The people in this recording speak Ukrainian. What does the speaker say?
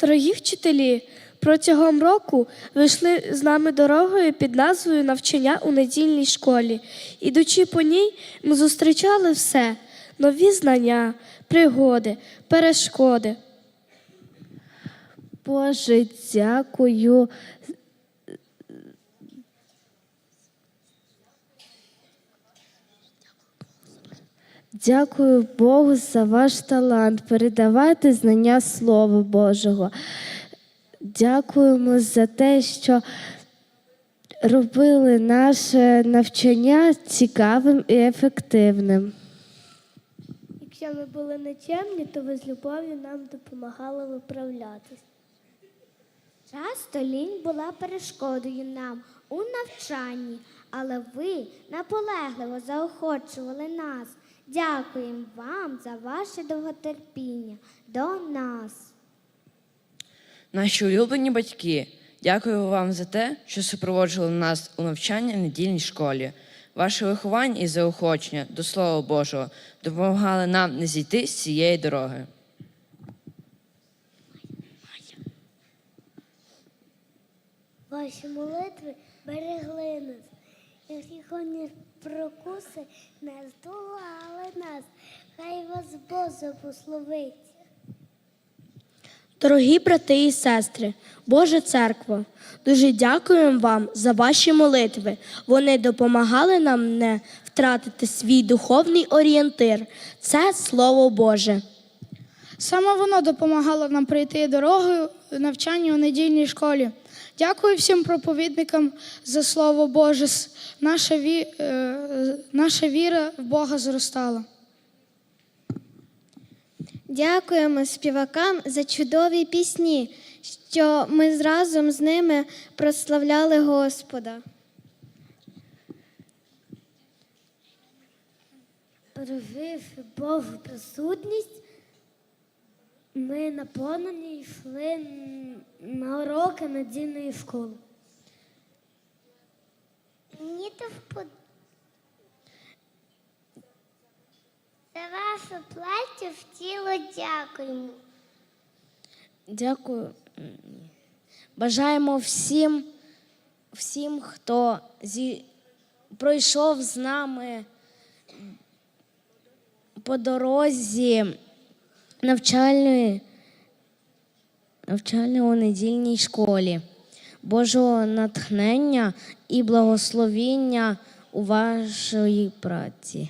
Дорогі вчителі, протягом року ви йшли з нами дорогою під назвою навчання у недільній школі. Ідучи по ній, ми зустрічали все: нові знання, пригоди, перешкоди. Боже, дякую. Дякую Богу за ваш талант передавати знання Слова Божого. Дякуємо за те, що робили наше навчання цікавим і ефективним. Якщо ми були нечемні, то ви з любов'ю нам допомагали виправлятись. Часто лінь була перешкодою нам у навчанні, але ви наполегливо заохочували нас. Дякуємо вам за ваше довготерпіння до нас. Наші улюблені батьки, дякую вам за те, що супроводжували нас у навчанні в недільній школі. Ваше виховання і заохочення до Слова Божого допомагали нам не зійти з цієї дороги. Ваші молитви берегли нас. І прокуси не здолали нас. Хай вас Бог благословить. Дорогі брати і сестри, Божа церква, дуже дякуємо вам за ваші молитви. Вони допомагали нам не втратити свій духовний орієнтир. Це Слово Боже. Саме воно допомагало нам пройти дорогою навчання у недільній школі. Дякую всім проповідникам за слово Боже. Наша, ві... е, наша віра в Бога зростала. Дякуємо співакам за чудові пісні, що ми разом з ними прославляли Господа. Провівши Божу присутність, ми наповнені йшли уроки надійної школи. Мені то вподобається. За вашу платтю в тіло дякуємо. Дякую. Бажаємо всім, всім, хто зі, пройшов з нами по дорозі навчальної, навчальної у недільній школі. Божого натхнення і благословіння у вашій праці.